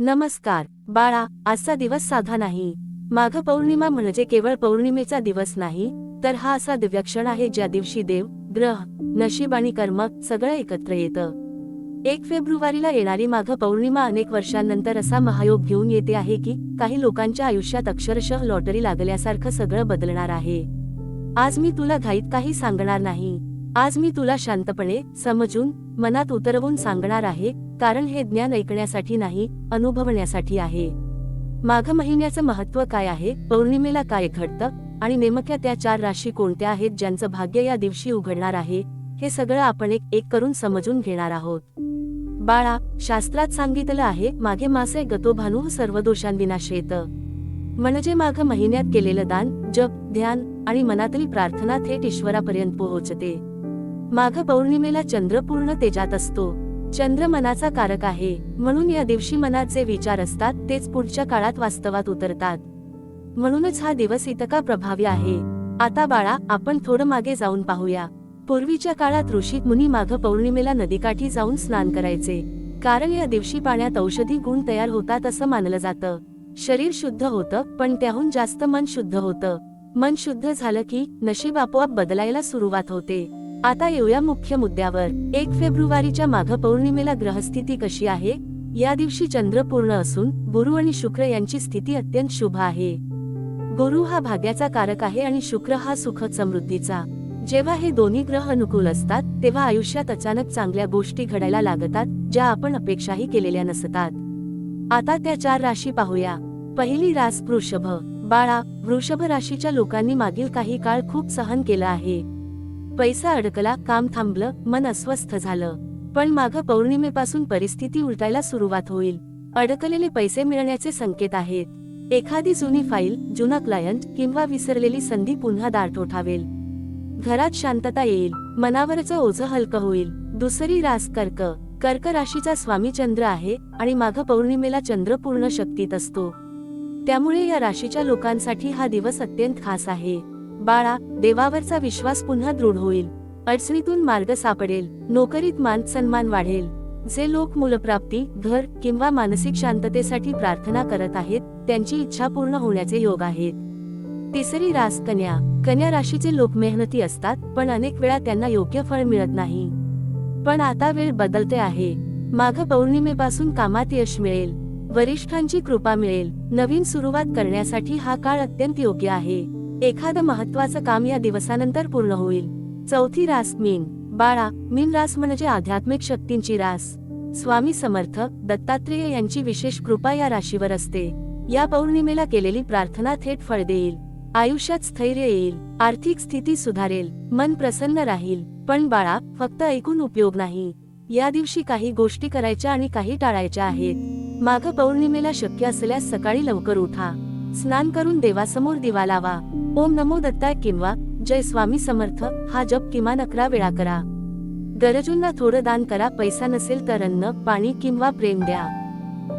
नमस्कार बाळा आजचा दिवस साधा नाही. माघ पौर्णिमा म्हणजे केवळ पौर्णिमेचा दिवस नाही तर हा असा दिव्यक्षण आहे ज्या दिवशी देव ग्रह नशीब आणि कर्म सगळं एकत्र येतं. एक फेब्रुवारीला येणारी माघ पौर्णिमा अनेक वर्षांनंतर असा महायोग घेऊन येते आहे की काही लोकांच्या आयुष्यात अक्षरशः लॉटरी लागल्यासारखं सगळं बदलणार आहे. आज मी तुला घाईत काही सांगणार नाही. आज मी तुला शांतपणे समजून मनात उतरवून सांगणार आहे कारण हे ज्ञान ऐकण्यासाठी नाही अनुभवण्यासाठी आहे. माघ महिन्याचं महत्त्व काय आहे? पौर्णिमेला काय घडतं? आणि नेमक्या त्या चार राशी कोणत्या आहेत ज्यांचं भाग्य या दिवशी उघडणार आहे? हे सगळं आपण एक एक करून समजून घेणार आहोत. बाळा शास्त्रात सांगितलं आहे मागे मासे गतो भानू सर्व दोषांविनाशेत म्हणजे माघ महिन्यात केलेलं दान जप ध्यान आणि मनातली प्रार्थना थेट ईश्वरापर्यंत पोहोचते. माघ पौर्णिमेला चंद्र पूर्ण तेजात असतो. चंद्र मनाचा कारक आहे म्हणून या दिवशी मनात जे विचार असतात तेच पुढच्या काळात वास्तवात उतरतात. म्हणूनच हा दिवस इतका प्रभावी आहे. आता बाळा आपण थोडं मागे जाऊन पाहूया. पूर्वीच्या काळात ऋषी मुनी माघ पौर्णिमेला नदीकाठी जाऊन स्नान करायचे. कारण या दिवशी पाण्यात औषधी गुण तयार होतात असं मानलं जातं. शरीर शुद्ध होतं पण त्याहून जास्त मन शुद्ध होतं. मन शुद्ध झालं की नशीब आपोआप बदलायला सुरुवात होते. आता येऊया मुख्य मुद्द्यावर. एक फेब्रुवारीच्या माघ पौर्णिमेला ग्रहस्थिती कशी आहे? या दिवशी चंद्र पूर्ण असून गुरु आणि शुक्र यांची स्थिती अत्यंत शुभ आहे. गुरु हा भाग्याचा कारक आहे आणि शुक्र हा सुख समृद्धीचा. जेव्हा हे दोन्ही ग्रह अनुकूल असतात तेव्हा आयुष्यात अचानक चांगल्या गोष्टी घडायला लागतात ज्या आपण अपेक्षाही केलेल्या नसतात. आता त्या चार राशी पाहूया. पहिली रास वृषभ. बाळा वृषभ राशीच्या लोकांनी मागील काही काळ खूप सहन केलं आहे. पैसा अडकला काम थांबलं मन अस्वस्थ झालं. पण माघ पौर्णिमेपासून परिस्थिती उलटायला सुरुवात होईल. अडकलेले पैसे मिळण्याचे संकेत आहेत. एखादी जुनी फाईल जुना क्लायंट किंवा विसरलेली संधी पुन्हा दार ठोठावेल घरात शांतता येईल. मनावरचं ओझं हलकं होईल. दुसरी रास कर्क. कर्क राशीचा स्वामी चंद्र आहे आणि माघ पौर्णिमेला चंद्र पूर्ण शक्तीत असतो. त्यामुळे या राशीच्या लोकांसाठी हा दिवस अत्यंत खास आहे. बाळा देवावरचा विश्वास पुन्हा दृढ होईल. अडचणीतून मार्ग सापडेल. नोकरीत मान सन्मान वाढेल. जे लोक मूलप्राप्ती घर किंवा मानसिक शांततेसाठी प्रार्थना करत आहेत त्यांची इच्छा पूर्ण होण्याचे योग आहेत. तिसरी रास कन्या. कन्या राशीचे लोक मेहनती असतात पण अनेक वेळा त्यांना योग्य फळ मिळत नाही. पण आता वेळ बदलते आहे. माघ पौर्णिमेपासून कामात यश मिळेल. वरिष्ठांची कृपा मिळेल. नवीन सुरुवात करण्यासाठी हा काळ अत्यंत योग्य आहे. एखादं महत्वाचं काम या दिवसानंतर पूर्ण होईल. चौथी रास मीन. बाळा मीन रास म्हणजे आध्यात्मिक शक्तींची रास. स्वामी समर्थ दत्तात्रेय यांची विशेष कृपा या राशीवर असते. या पौर्णिमेला केलेली प्रार्थना थेट फळ देईल. आयुष्यात स्थैर्य येईल. आर्थिक स्थिती सुधारेल. मन प्रसन्न राहील. पण बाळा फक्त ऐकून उपयोग नाही. या दिवशी काही गोष्टी करायच्या आणि काही टाळायच्या आहेत. माघ पौर्णिमेला शक्य असल्यास सकाळी लवकर उठा. स्नान करून देवासमोर दिवा लावा. ओम नमो दत्ताय किंवा जय स्वामी समर्थ हा जप किमान अकरा वेळा करा. गरजूंना थोडं दान करा पैसा नसेल तर अन्न पाणी किंवा प्रेम द्या.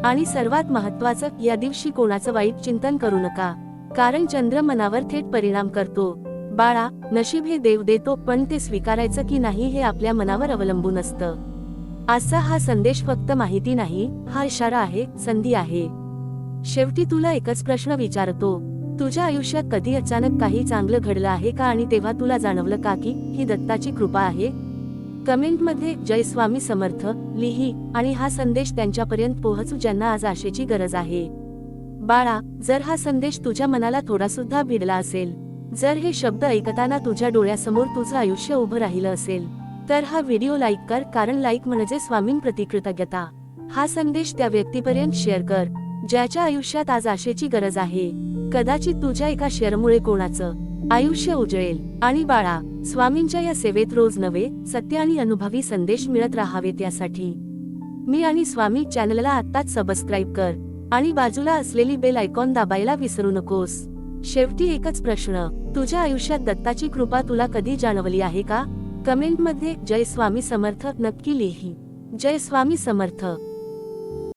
आणि सर्वात महत्वाचं या दिवशी कोणाचं वाईट चिंतन करू नका. कारण चंद्र मनावर थेट परिणाम करतो. बाळा नशीब हे देव देतो पण ते स्वीकारायचं की नाही हे आपल्या मनावर अवलंबून असतं. आजचा हा संदेश फक्त माहिती नाही हा इशारा आहे संधी आहे. शेवटी तुला एकच प्रश्न विचारतो तुझ्या आयुष्यात कधी अचानक काही चांगलं घडलं आहे का आणि तेव्हा तुला जाणवलं का की ही दत्ताची कृपा आहे? कमेंटमध्ये जय स्वामी समर्थ लिही आणि हा संदेश त्यांच्यापर्यंत पोहोचू ज्यांना आज आशेची गरज आहे. बाळा जर हा संदेश तुझ्या मनाला थोडा सुद्धा भिडला असेल जर हे शब्द ऐकताना तुझ्या डोळ्यासमोर तुझं आयुष्य उभं राहिलं असेल तर हा व्हिडिओ लाईक कर कारण लाईक म्हणजे स्वामींप्रती कृतज्ञता. हा संदेश त्या व्यक्तीपर्यंत शेअर कर. ज्याच्या आयुष्यात आज आशेची गरज आहे. कदाचित तुझ्या एका शेअरमुळे कोणाचं आयुष्य उजळेल. आणि बाळा स्वामींच्या या सेवेत रोज नवे सत्य आणि अनुभवी संदेश मिळत राहावेत यासाठी. मी आणि स्वामी चॅनलला आत्ताच सबस्क्राईब कर. आणि बाजूला असलेली बेल आयकॉन दाबायला विसरू नकोस. शेवटी एकच प्रश्न तुझ्या आयुष्यात दत्ताची कृपा तुला कधी जाणवली आहे का? कमेंटमध्ये जय स्वामी समर्थ नक्की लिही. जय स्वामी समर्थ.